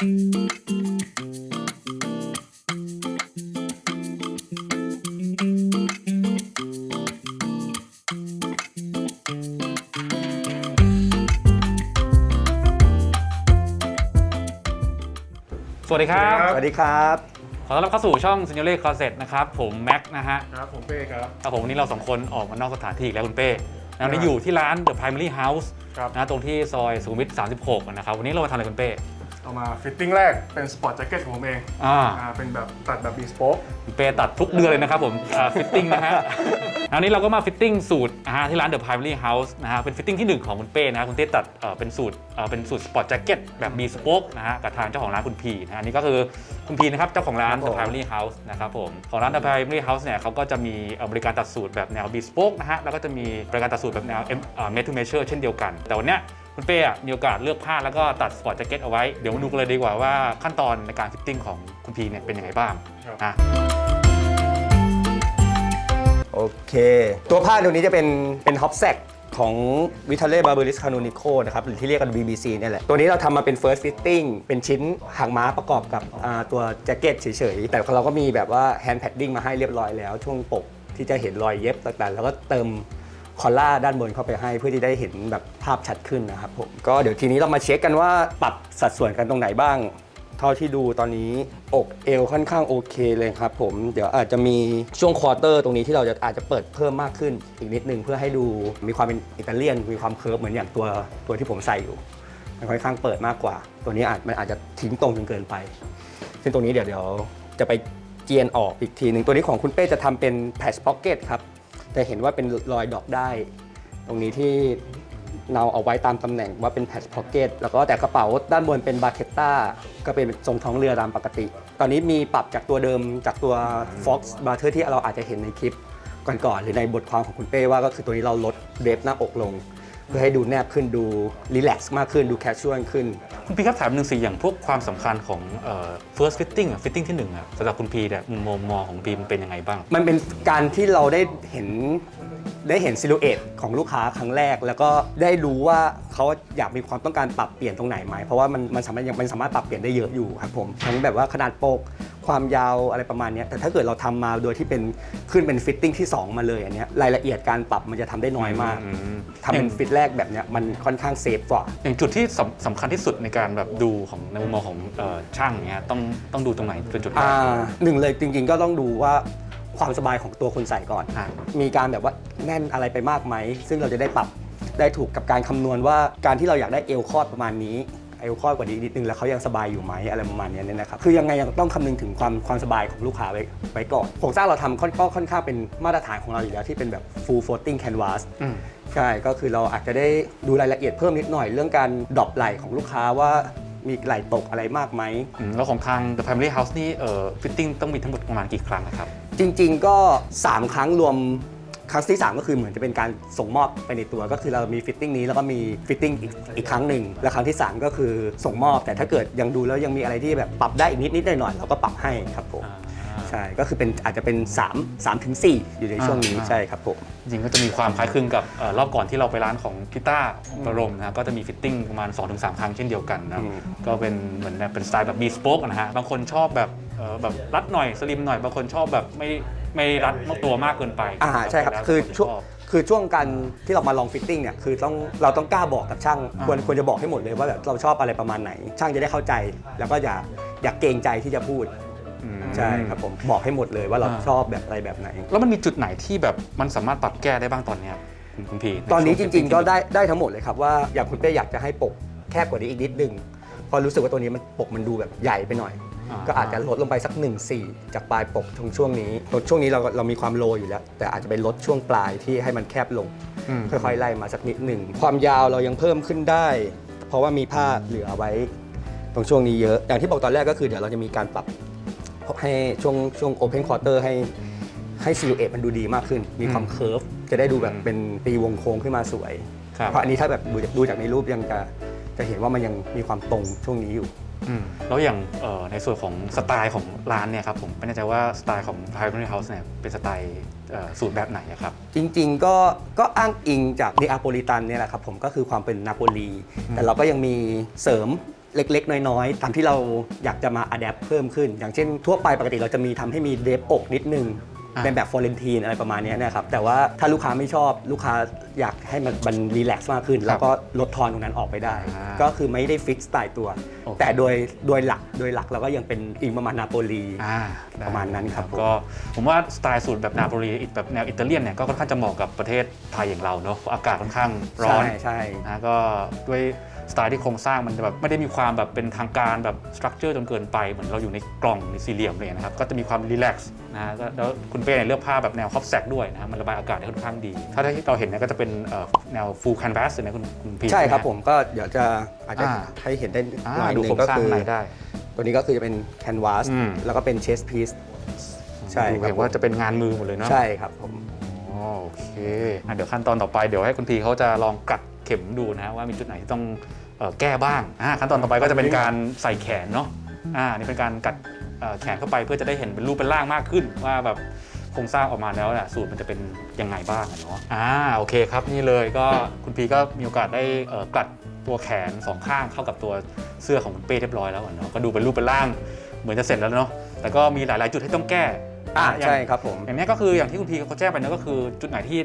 สวัสดีครับ สวัสดีครับ ขอต้อนรับเข้าสู่ช่อง s i g n o r e Closet นะครับ ผมแม็กนะฮะ ครับ ผมเป้ครับครับผมวันนี้เราสองคนออกมานอกสถานที่อีกแล้วคุณเป้นะวันนี้อยู่ที่ร้าน The Primary House ครับนะตรงที่ซอยสุขุมวิท 36 นะครับ วันนี้เรามาทำอะไรคุณเป้ เอามาฟิตติ้งแรกเป็นสปอร์ตแจ็คเก็ตของผมเองอ่าอ่าเป็นแบบตัดแบบบีสโป๊กคุณเป้ตัดทุกเดือนเลยนะครับผมฟิตติ้งนะฮะอันนี้เราก็มาฟิตติ้งสูตรนะฮะที่ร้าน The Primary House นะฮะเป็นฟิตติ้งที่หนึ่งของคุณเป้นะฮะคุณเต้ตัดเอ่อเป็นสูตรเอ่อเป็นสูตรสปอร์ตแจ็คเก็ตแบบบีสโป๊กนะฮะกับทางเจ้าของร้านคุณพีนะฮะอันนี้ก็คือคุณพีนะครับเจ้าของร้าน The Primary House นะครับผมของร้าน The Primary House เนี่ยเขาก็จะมีเอ่อบริการตัดสูตรแบบแนวบีสโป๊กนะฮะแล้วก็จะมีบริการตัดสูตรแบบแนว M- เอ่อ made to measure เช่นเดียวกัน แต่วันเนี้ย คุณเป้อะมีโอกาสเลือกผ้าแล้วก็ตัดสปอร์ตแจ็คเก็ตเอาไว้ เดี๋ยวมาดูกันเลยดีกว่าว่าขั้นตอนในการฟิตติ้งของคุณพีเนี่ยเป็นยังไงบ้างนะโอเค ตัวผ้าตัวนี้จะเป็นเป็นฮอปแซกของวิทาเล่บาร์เบอริสคา n น n ิโคนะครับ หรือที่เรียกกัน BBC เนี่ยแหละ ตัวนี้เราทำมาเป็น first fitting เป็นชิ้นหางม้าประกอบกับอ่าตัวแจ็คเก็ตเฉยๆ แต่เราก็มีแบบว่า hand padding มาให้เรียบร้อยแล้วช่วงปกที่จะเห็นรอยเย็บต่างๆ แล้วก็เติม คอล่าด้านบนเข้าไปให้เพื่อที่ได้เห็นแบบภาพชัดขึ้นนะครับผมก็เดี๋ยวทีนี้เรามาเช็คกันว่าปรับสัดส่วนกันตรงไหนบ้าง เท่าที่ดูตอนนี้อกเอวค่อนข้างโอเคเลยครับผมเดี๋ยวอาจจะมีช่วงควอเตอร์ตรงนี้ที่เราจะอาจจะเปิดเพิ่มมากขึ้นอีกนิดนึงเพื่อให้ดูมีความเป็นอิตาเลียน มีความเคิร์ฟเหมือนอย่างตัวตัวที่ผมใส่อยู่มันค่อนข้างเปิดมากกว่า ตัวนี้อาจมันอาจจะทิ้งตรงจนเกินไป ซึ่งตรงนี้เดี๋ยวเดี๋ยวจะไปเจียนออกอีกทีหนึ่งตัวนี้ของคุณเป้จะทำเป็นแพชพ็อกเก็ตครับ ต่เห็นว่าเป็นรอยดอกได้ ตรงนี้ที่เราเอาไว้ตามตำแหน่งว่าเป็นแพชพ็อกเก็ตแล้วก็แต่กระเป๋าด้านบนเป็นบาเคตต้าก็เป็นทรงท้องเรือตามปกติ ตอนนี้มีปรับจากตัวเดิมจากตัว Fox b a r t e r ที่เราอาจจะเห็นในคลิปก่อนๆหรือในบทความของคุณเป้ว่าก็คือตัวนี้เราลดเดฟหน้าอกลง พื่อให้ดูแนบขึ้นดูรีแลกซ์มากขึ้นดูแคชชวลขึ้น คุณพีครับถามหนึ่งสิอย่างพวกความสำคัญของเอ่อ first fitting อะ fitting ที่หนึ่งอะสำหรับคุณพีเนี่ยมุมมองมองของพีมันเป็นยังไงบ้าง มันเป็นการที่เราได้เห็นได้เห็นซิลูเอตของลูกค้าครั้งแรก แล้วก็ได้รู้ว่าเขาอยากมีความต้องการปรับเปลี่ยนตรงไหนไหมเพราะว่ามันมันสามารถยังมันสามารถปรับเปลี่ยนได้เยอะอยู่ครับผมทั้งแบบว่าขนาดปก ความยาวอะไรประมาณเนี้ยแต่ถ้าเกิดเราทำมาโดยที่เป็นขึ้นเป็นฟิตติ้งที่ 2 มาเลยอันเนี้ยรายละเอียดการปรับมันจะทำได้น้อยมากอืมทำเป็นฟิตแรกแบบเนี้ยมันค่อนข้างเซฟกว่าอย่างจุดที่สำสำคัญที่สุดในการแบบดูของในมุมมองของเอ่อช่างเนี่ยต้องต้องดูตรงไหนเป็นจุดแรกอ่าหนึ่งเลยจริงๆก็ต้องดูว่าความสบายของตัวคนใส่ก่อนอ่ามีการแบบว่าแน่นอะไรไปมากไหม ซึ่งเราจะได้ปรับได้ถูกกับการคำนวณว่าการที่เราอยากได้เอวคลอดประมาณนี้ เอวคลอดกว่านี้นิดนึงแล้วเขายังสบายอยู่ไหมอะไรประมาณเนี้ยเนี่ยนะครับคือยังไงยังต้องคำนึงถึงความความสบายของลูกค้าไว้ไว้ก่อนโครงสร้างเราทำค่อนก็ค่อนข้างเป็นมาตรฐานของเราอยู่แล้วที่เป็นแบบ full floating canvas อืม ใช่ ก็คือเราอาจจะได้ดูรายละเอียดเพิ่มนิดหน่อยเรื่องการดรอปไหลของลูกค้าว่ามีไหลตกอะไรมากไหม อืมแล้วของทาง the family house นี่เอ่อ fitting ต้องมีทั้งหมดประมาณกี่ครั้งนะครับ จริงๆก็ 3 ครั้งรวม ครั้งที่ 3 ก็คือเหมือนจะเป็นการส่งมอบไปในตัวก็คือเรามีฟิตติ้งนี้แล้วก็มีฟิตติ้งอีกอีกครั้งหนึ่งและครั้งที่ 3 ก็คือส่งมอบ แต่ถ้าเกิดยังดูแล้วยังมีอะไรที่แบบปรับได้อีกนิดนิดๆหน่อยๆเราก็ปรับให้ครับผมใช่ก็คือเป็นอาจจะเป็น 3 3ถึง4อยู่ในช่วงนี้อ่า ใช่ครับผมจริงๆก็จะมีความคล้ายคลึงกับเอ่อรอบก่อนที่เราไปร้านของพิต้าประรมนะฮะก็จะมีฟิตติ้งประมาณ 2-3 ครั้งเช่นเดียวกันนะอืมก็เป็นเหมือนเป็นสไตล์แบบ bespoke นะฮะบางคนชอบแบบเอ่อแบบรัดหน่อยสลิมหน่อยบางคนชอบแบบไม่ ไม่รัดตัวมากเกินไปอ่าใช่ครับแล้วแต่คือนช่วงชอบคือช่วงการที่เรามาลองฟิตติ้งเนี่ยคือต้องเราต้องกล้าบอกกับช่างอ่าควรควรจะบอกให้หมดเลยว่าแบบเราชอบอะไรประมาณไหน ช่างจะได้เข้าใจ แล้วก็อย่าอย่าเกรงใจที่จะพูดอืมใช่ครับผมบอกให้หมดเลยว่าเราอ่าชอบแบบอะไรแบบไหน แล้วมันมีจุดไหนที่แบบมันสามารถปรับแก้ได้บ้างตอนเนี้ยคุณคุณพีตอนนี้จใช่วริง ๆ ก็ fitting ได้ได้ทั้งหมดเลยครับว่าอย่างคุณเป้อยากจะให้ปกแคบกว่านี้อีกนิดนึงเพราะรู้สึกว่าตัวนี้มันปกมันดูแบบใหญ่ไปหน่อย ก็อาจจะลดลงไปสัก 1 4 จากปลายปกตรงช่วงนี้ตรงช่วงนี้เราเรามีความโลอยู่แล้ว แต่อาจจะไปลดช่วงปลายที่ให้มันแคบลงอืมค่อยๆไล่มาสักนิดหนึ่ง ความยาวเรายังเพิ่มขึ้นได้ เพราะว่ามีผ้าเหลือไว้ ตรงช่วงนี้เยอะ อย่างที่บอกตอนแรกก็คือเดี๋ยวเราจะมีการปรับให้ช่วงช่วง Open Quarter ให้ให้ซิลูเอตมันดูดีมากขึ้น มีความอืมเคิร์ฟจะได้ดูแบบเป็นตีวงโค้งขึ้นมาสวยครับเพราะอันนี้ถ้าแบบดูจากดูจากในรูปยังจะจะเห็นว่ามันยังมีความตรงช่วงนี้อยู่อืม แล้วอย่างเอ่อในส่วนของสไตล์ของร้านเนี่ยครับผมไม่แน่ใจว่าสไตล์ของ Primary House เนี่ยเป็นสไตล์เอ่อสูตรแบบไหนอะครับ จริงๆก็ก็อ้างอิงจากเนอาโปลิตันเนี่ยแหละครับผมก็คือความเป็นนาโปลี แต่เราก็ยังมีเสริมเล็กๆ น้อยๆ ตามที่เราอยากจะมาอัดแอปเพิ่มขึ้น อย่างเช่นทั่วไปปกติเราจะมีทำให้มีเดฟอกนิดนึงอ่า เป็นแบบฟอร์เรนทีนอะไรประมาณเนี้ยนะครับแต่ว่าถ้าลูกค้าไม่ชอบลูกค้าอยากให้มันมันรีแลกซ์มากขึ้น แล้วก็ลดทอนตรงนั้นออกไปได้อ่าก็คือไม่ได้ฟิกซ์ตายตัวโอเคแต่โดยโดยหลักโดยหลักเราก็ยังเป็นอิงประมาณนาโปลีอ่าได้ประมาณนั้นครับผมก็ผมว่าสไตล์สูตรแบบนาโปลีแบบแนวอิตาเลียนเนี่ยก็ค่อนข้างจะเหมาะกับประเทศไทยอย่างเราเนาะเพราะอากาศค่อนข้างร้อนใช่ใช่นะก็ด้วย สไตล์ที่โครงสร้างมันจะแบบไม่ได้มีความแบบเป็นทางการแบบสตรัคเจอร์จนเกินไปเหมือนเราอยู่ในกล่องในสี่เหลี่ยมเลยนะครับก็จะมีความรีแลกซ์นะฮะก็แล้วคุณเป้เนี่ยเลือกผ้าแบบแนวคอปแซกด้วยนะฮะมันระบายอากาศได้ค่อนข้างดี ถ้าที่เราเห็นเนี่ยก็จะเป็นเอ่อแนว full canvas เลยนะคุณคุณพีใช่ครับไหผมก็เดี๋ยวจะอาจจะอ่าให้เห็นได้อ่าหน่อยดูหนึโครงงก็สร้างคือข้างในได้ตัวนี้ก็คือจะเป็นแคนวาสอืมแล้วก็เป็นเชสพีซใช่ดูครัเห็บนว่าจะเป็นงานมือหมดเลยเนาะใช่ครับผมอ๋อโอเคอะเดี๋ยวขั้นตอนต่อไปเดี๋ยวให้คุณพีเขาจะลองกัดเข็มดูนะฮะว่ามีจุดไหนที่ต้องเอ่อแก้บ้างอ่าขั้นตอนต่อไปก็จะเป็นการใส่แขนเนาะอ่านี่เป็นการกัดเอ่อแขนเข้าไปเพื่อจะได้เห็นเป็นรูปเป็นร่างมากขึ้น ว่าแบบโครงสร้างออกมาแล้วน่ะสูตรมันจะเป็นยังไงบ้างอะเนาะอ่าโอเคครับนี่เลยก็คุณพีก็มีโอกาสได้เอ่อกัดตัวแขนสองข้างเข้ากับตัวเสื้อของคุณเป้เรียบร้อยแล้วอะเนาะก็ดูเป็นรูปเป็นร่างเหมือนจะเสร็จแล้วเนาะแต่ก็มีหลาย ๆ จุดให้ต้องแก้อ่าอย่างใช่ครับผมอย่างนี้ก็คืออย่างที่คุณพีเขาแจ้งไปนะก็คือจุดไหนที่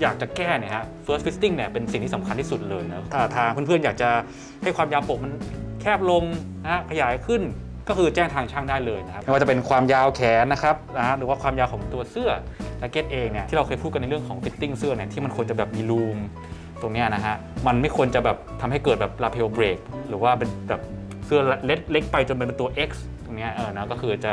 อยากจะแก้เนี่ยฮะ first fitting เนี่ยเป็นสิ่งที่สำคัญที่สุดเลยนะถ้าทางเพื่อนๆอยากจะให้ความยาวปกมันแคบลงนะฮะขยายขึ้นก็คือแจ้งทางช่างได้เลยนะครับไม่ว่าจะเป็นความยาวแขนนะครับนะฮะหรือว่าความยาวของตัวเสื้อแจ็คเก็ตเองเนี่ยที่เราเคยพูดกันในเรื่องของ fitting เสื้อเนี่ยที่มันควรจะแบบมีรูมตรงเนี้ยนะฮะมันไม่ควรจะแบบทำให้เกิดแบบ lapel break หรือว่าเป็นแบบเสื้อเล็กเล็กไปจนเป็นตัว X ตรงเนี้ยเออนะก็คือจะ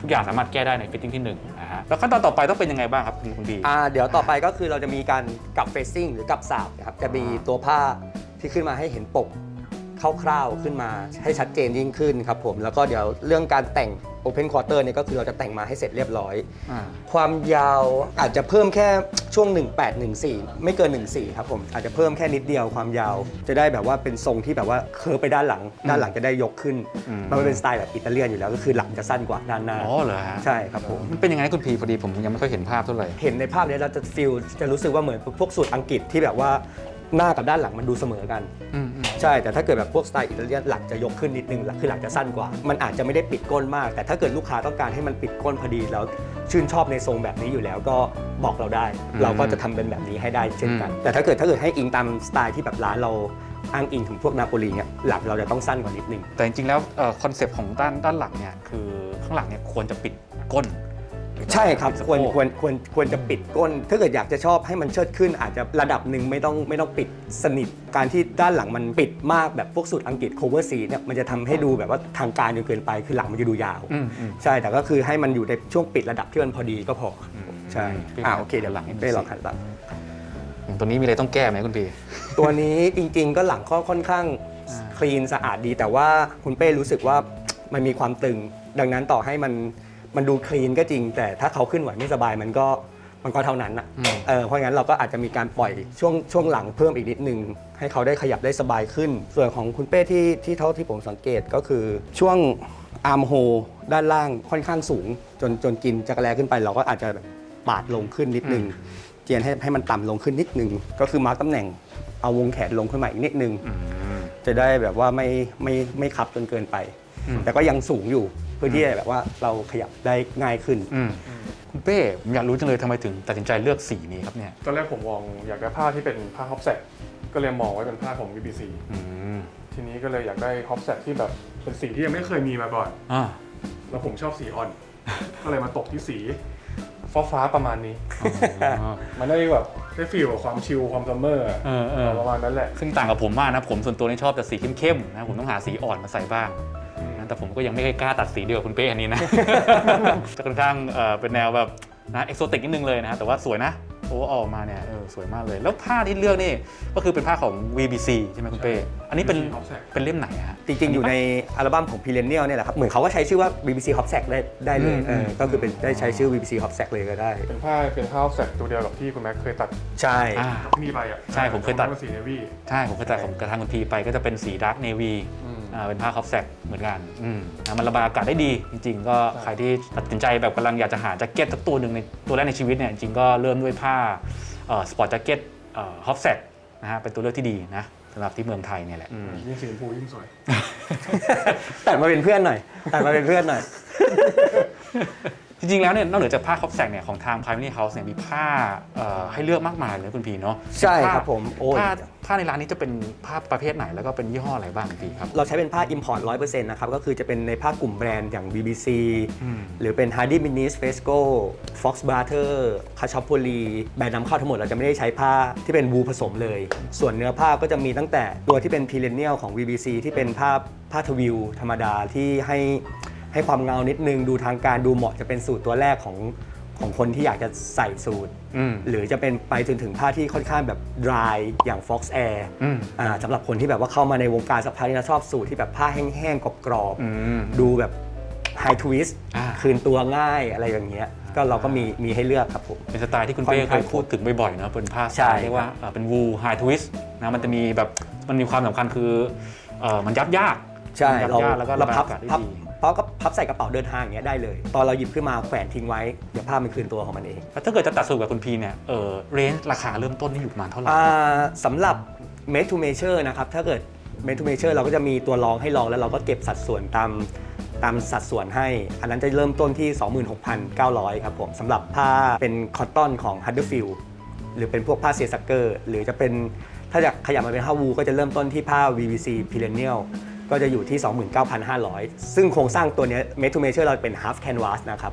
ทุกอย่างสามารถแก้ได้ใน fitting ที่หนึ่งนะ ฮะแล้วขั้นตอนต่อไปต้องเป็นยังไงบ้างครับคุณคุณดีอ่าเดี๋ยวต่อไปก็คือเราจะมีการกลับเฟซซิ่งหรือกลับสาบนะครับจะมีตัวผ้าที่ขึ้นมาให้เห็นปก คร่าวๆขึ้นมาให้ชัดเจนยิ่งขึ้นครับผมแล้วก็เดี๋ยวเรื่องการแต่ง Open Quarter เนี่ยก็คือเราจะแต่งมาให้เสร็จเรียบร้อย อ่า ความยาวอาจจะเพิ่มแค่ช่วง 18 14 ไม่เกิน 14 ครับผม อาจจะเพิ่มแค่นิดเดียวความยาว จะได้แบบว่าเป็นทรงที่แบบว่าเคิร์ฟไปด้านหลัง ด้านหลังจะได้ยกขึ้น อืม มันเป็นสไตล์แบบอิตาเลียนอยู่แล้วก็คือหลังจะสั้นกว่าด้านหน้า อ๋อเหรอฮะใช่ครับผม มันเป็นยังไงคุณพีพอดีผมยังไม่ค่อยเห็นภาพเท่าไหร่ เห็นในภาพเนี้เราจะฟิลจะรู้สึกว่าเหมือนพวกสูตรอังกฤษที่แบบว่าหน้ากับด้านหลังมันดูเสมอกัน อืมอืม ใช่แต่ถ้าเกิดแบบพวกสไตล์อิตาเลียนหลังจะยกขึ้นนิดนึงหลังคือหลังจะสั้นกว่า มันอาจจะไม่ได้ปิดก้นมาก แต่ถ้าเกิดลูกค้าต้องการให้มันปิดก้นพอดีแล้วชื่นชอบในทรงแบบนี้อยู่แล้วก็บอกเราได้ เราก็จะทำเป็นแบบนี้ให้ได้เช่นกัน แต่ถ้าเกิดถ้าเกิดให้อิงตามสไตล์ที่แบบร้านเราอ้างอิงถึงพวกนาโปลีเนี่ยหลังเราจะต้องสั้นกว่านิดนึงแต่จริงๆแล้วคอนเซปต์ของด้านด้านหลังเนี่ยคือข้างหลังเนี่ยควรจะปิดก้น ใช่ครับปิดสะโพควกรควรควรควรจะปิดก้น ถ้าเกิดอยากจะชอบให้มันเชิดขึ้น อาจจะระดับหนึ่งไม่ต้องไม่ต้องปิดสนิท การที่ด้านหลังมันปิดมากแบบพวกสูตรอังกฤษ cover C เนี่ยมันจะทำให้ดูแบบว่าทางการจนเกินไปคือหลังมันจะดูยาวอืมอืมใช่แต่ก็คือให้มันอยู่ในช่วงปิดระดับที่มันพอดีก็พออมใช่ปิดอ่าโอเคเดี๋ยวหลังปิดเป้ลองหันหลังอย่างตัวนี้มีอะไรต้องแก้ไหมคุณพีตัวนี้จริง ๆ ก็หลังค่อนค่อนข้างอ่าคลีนสะอาดดี แต่ว่าคุณเป้รู้สึกว่ามันมีความตึง ดังนั้นต่อให้มัน มันดูคลีนก็จริง แต่ถ้าเขาขึ้นไหวไม่สบายมันก็มันก็เท่านั้นอะอืมเออเพราะงั้นเราก็อาจจะมีการปล่อยช่วงช่วงหลังเพิ่มอีกนิดนึง ให้เขาได้ขยับได้สบายขึ้น ส่วนของคุณเป้ที่ที่เท่าที่ผมสังเกตก็คือช่วงอาร์มโฮด้านล่างค่อนข้างสูง จนจนกินจักรแลขึ้นไป เราก็อาจจะแบบปาดลงขึ้นนิดนึง เจียนให้ให้มันต่ำลงขึ้นนิดนึง ก็คือมาร์กตำแหน่งเอาวงแขนลงขึ้นมาอีกนิดนึงอืมจะได้แบบว่าไม่ไม่ไม่ขับจนเกินไปอืมแต่ก็ยังสูงอยู่เพื่อที่จะแบบว่าเราขยับได้ง่ายขึ้น อืมคุณเป้ผมอยากรู้จังเลยทำไมถึงตัดสินใจเลือกสีนี้ครับเนี่ยตอนแรกผมมองอยากได้ผ้าที่เป็นผ้าฮอปแซกก็เลยมองไว้เป็นผ้าของ BBC อืมทีนี้ก็เลยอยากได้ฮอปแซกที่แบบเป็นสีที่ยังไม่เคยมีมาก่อน อ่า แล้วผมชอบสีอ่อน ก็เลยมาตกที่สีฟ้าฟ้าๆประมาณนี้อ๋อมันได้แบบได้ฟีลกับความชิลความซัมเมอร์อะเออเออ ประมาณนั้นแหละ ซึ่งต่างกับผมมากนะ ผมส่วนตัวนี่ชอบแต่สีเข้มๆนะ ผมต้องหาสีอ่อนมาใส่บ้างนะ แต่ผมก็ยังไม่เคยกล้าตัดสีเดียวกับคุณเป้อันนี้นะ จะค่อนข้างเอ่อเป็นแนวแบบนะเอกโซติกนิดนึงเลยนะฮะแต่ว่าสวยนะโอ้ออกมาเนี่ยเออสวยมากเลย แล้วผ้าที่เลือกนี่ก็คือเป็นผ้าของ VBC ใช่ไหมคุณเป้อันนี้เป็นฮอปแซกเป็นเล่มไหนอะฮะ จริงๆ อยู่ในอัลบั้มของ p i l l e n n i a l เนี่ยแหละครับ เหมือนเขาก็ใช้ชื่อว่า BBC Hop Sack ได้ได้เลยอืม เออก็คือเป็นได้ใช้ชื่อ BBC Hop Sack เลยก็ได้ เป็นผ้าเป็นผ้าฮอปแซกตัวเดียวกับที่คุณแม็กเคยตัดใช่ อ่าที่นี่ไปอะใช่ผมเคยตัด เป็นสีเนวี่ ใช่ผมเคยตัดของกระทางคุณพีไปก็จะเป็นสีดาร์กเนวีอ่า เป็นผ้าคอฟแซกเหมือนกันอืมอ่ามันระบายอากาศได้ดีจริง ๆ ก็ใครที่ตัดสินใจแบบกำลังอยากจะหาแจ็คเก็ตสักตัวหนึ่งในตัวแรกในชีวิตเนี่ยจริงๆก็เริ่มด้วยผ้าสปอร์ตแจ็คเก็ตฮอฟแซกนะฮะเป็นตัวเลือกที่ดีนะสำหรับที่เมืองไทยเนี่ยแหละยิ่งสีชมพูยิ่งสวยตัดมาเป็นเพื่อนหน่อยตัดมาเป็นเพื่อนหน่อย จริงๆ แล้วเนี่ยนอกเหนือจากผ้าครอปแซกเนี่ยของทาง Primary House เนี่ยมีผ้าเอ่อให้เลือกมากมายเลยคุณพีเนาะใช่ผ้าครับผมโอ้ยผ้าผ้าในร้านนี้จะเป็นผ้าประเภทไหนแล้วก็เป็นยี่ห้ออะไรบ้างคุณพีครับ เราใช้เป็นผ้า import 100%นะครับ ก็คือจะเป็นในผ้ากลุ่มแบรนด์อย่าง BBC อืมหรือเป็น Hardy Minis Fesco Fox Butter k a c h o p o l y แบรนด์นำเข้าทั้งหมดเราจะไม่ได้ใช้ผ้าที่เป็นวูผสมเลย ส่วนเนื้อผ้าก็จะมีตั้งแต่ตัวที่เป็น Perennial ของ BBC ที่เป็นผ้าผ้าทวิวธรรมดาที่ให้ ให้ความเงานิดนึงดูทางการดูเหมาะจะเป็นสูตรตัวแรกของของคนที่อยากจะใส่สูตร อืม หรือจะเป็นไปจนถึงผ้าที่ค่อนข้างแบบ dry อย่าง Fox Air อืม อ่าสำหรับคนที่แบบว่าเข้ามาในวงการสักพักนี่นะชอบสูตรที่แบบผ้าแห้งๆกรอบอืม ๆดูแบบไฮทวิสต์อ่า คืนตัวง่ายอะไรอย่างเงี้ยก็เราก็มีมีให้เลือกครับผม เป็นสไตล์ที่คุณเป้ค่อนเคข้างยพูดถึงบ่อยๆเนอะเป็นผ้าสใช่ไตล์เรียกว่าเอ่อเป็นวูไฮทวิสนะมันจะมีแบบมันมีความสำคัญคือเอ่อมันยับยากใช่ยับเรายากแล้วก็เราระบายพับอากาศได้พับดี เพราะก็พับใส่กระเป๋าเดินทางอย่างเงี้ยได้เลย ตอนเราหยิบขึ้นมาแขวนทิ้งไว้ เดี๋ยวผ้ามันคืนตัวของมันเองแล้วถ้าเกิดจะตัดสูตรกับคุณพีเนี่ยเออเรนจ์ราคาเริ่มต้นนี่อยู่ประมาณเท่าไหร่อ่าสำหรับ made to measure นะครับถ้าเกิด made to measure เราก็จะมีตัวรองให้ลองแล้วเราก็เก็บสัดส่วนตามตามสัดส่วนให้ อันนั้นจะเริ่มต้นที่ 26,900 ครับผมสำหรับผ้าเป็นคอตตอนของ Huddersfield หรือเป็นพวกผ้าเซียซักเกอร์ หรือจะเป็นถ้าอยากขยับมาเป็นผ้าวูก็จะเริ่มต้นที่ผ้า VVC Perennial ก็จะอยู่ที่ 29,500 ซึ่งโครงสร้างตัวเนี้ย made to measure เราเป็น half canvas นะครับ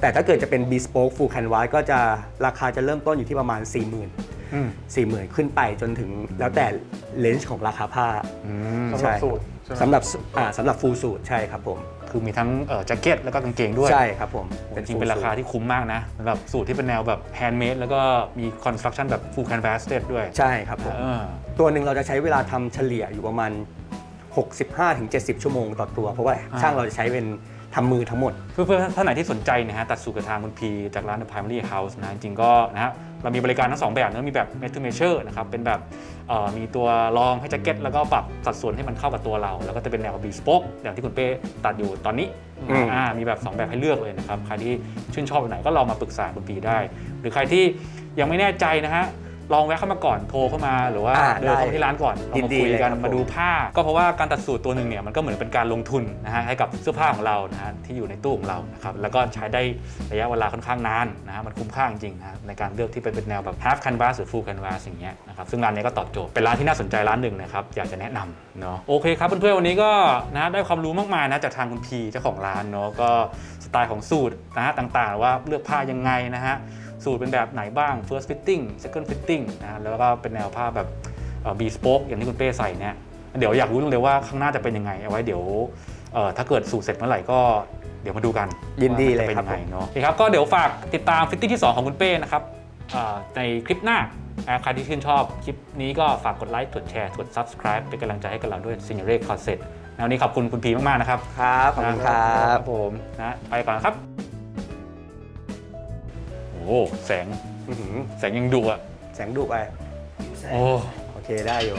แต่ถ้าเกิดจะเป็น bespoke full canvas ก็จะราคาจะเริ่มต้นอยู่ที่ประมาณ 40,000อืม40,000ขึ้นไปจนถึงแล้วแต่เลนส์ของราคาผ้าอืมสำหรับสูตรใช่ไหมสำหรับอ่าสำหรับฟูลสูตรใช่ครับผม คือมีทั้งเอ่อแจ็คเก็ตแล้วก็กางเกงด้วย ใช่ครับผมจริงๆเป็นราคาที่คุ้มมากนะสำหรับสูตรที่เป็นแนวแบบแฮนด์เมดแล้วก็มีคอนสตรั c ชั่นแบบ full canvas ด้วย ใช่ครับผมเออตัวหนึ่งเราจะใช้เวลาทำเฉลี่ยอยู่ประมาณ 65-70 ชั่วโมงต่อตัว เพราะว่าอ่าช่างเราจะใช้เป็นทำมือทั้งหมด เพื่อนๆท่านไหนที่สนใจนะฮะตัดสูตรกับทางคุณพีจากร้าน The Primary House นะจริงๆก็นะฮะเรามีบริการทั้งสองแบบนะมีแบบ made to measure นะครับเป็นแบบเอ่อมีตัวรองให้แจ็คเก็ต แล้วก็ปรับสัดส่วนให้มันเข้ากับตัวเรา แล้วก็จะเป็นแนว bespoke อย่างที่คุณเป้ตัดอยู่ตอนนี้อืมอ่ามีแบบ 2 แบบให้เลือกเลยนะครับ ใครที่ชื่นชอบแบบไหนก็ลองมาปรึกษาคุณพีได้ หรือใครที่ยังไม่แน่ใจนะฮะ ลองแวะเข้ามาก่อนโทรเข้ามาหรือว่าอ่าเดินเข้ามาที่ร้านก่อนเรายิมานดีคุยกันเลยครับมาดูผ้า ก็เพราะว่าการตัดสูตรตัวหนึ่งเนี่ยมันก็เหมือนเป็นการลงทุนนะฮะให้กับเสื้อผ้าของเรานะฮะที่อยู่ในตู้ของเรานะครับแล้วก็ใช้ได้ระยะเวลาค่อนข้างนานนะฮะมันคุ้มค่าจริงๆนะในการเลือกที่เป็นเป็นแนวแบบ half canvas หรือ full canvas อย่างเงี้ยนะครับซึ่งร้านนี้ก็ตอบโจทย์เป็นร้านที่น่าสนใจร้านหนึ่งนะครับอยากจะแนะนำเนาะโอเคครับเพื่อนๆวันนี้ก็นะฮะได้ความรู้มากมายนะจากทางคุณพีเจ้าของร้านเนาะก็สไตล์ของสูตรนะฮะต่างๆว่าเลือกผ้ายังไงนะฮะ สูตรเป็นแบบไหนบ้าง first fitting second fitting นะฮะแล้วก็เป็นแนวผ้าแบบเอ่อ bespoke อย่างที่คุณเป้ใส่เนี่ยเดี๋ยวอยากรู้เลยว่าข้างหน้าจะเป็นยังไงเอาไว้เดี๋ยวเอ่อถ้าเกิดสูตรเสร็จเมื่อไหร่ก็เดี๋ยวมาดูกันยินดีว่ามัจะเป็นเลยครับยังไงเนาะโอเคครับก็เดี๋ยวฝากติดตามฟิตติ้งที่ 2 ของคุณเป้นะครับเอ่อในคลิปหน้าอ่าใครที่ชื่นชอบคลิปนี้ก็ฝากกดไลค์กดแชร์กด subscribe เป็นกำลังใจให้กับเราด้วย s i g n a r e Concept นะวันนี้ขอบคุณคุณพีมาก ๆ นะครับ ครับ ขอบคุณครับผมนะไปก่อนครับโอ้โห แสงอื้อหือแสงยังดุอะ แสงดุไป โอ้โอเคได้อยู่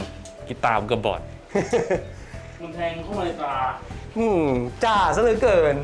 กีตาร์ผมเกือบบอด มันแทงเข้ามาในตา อืมจ้าซะเหลือเกิน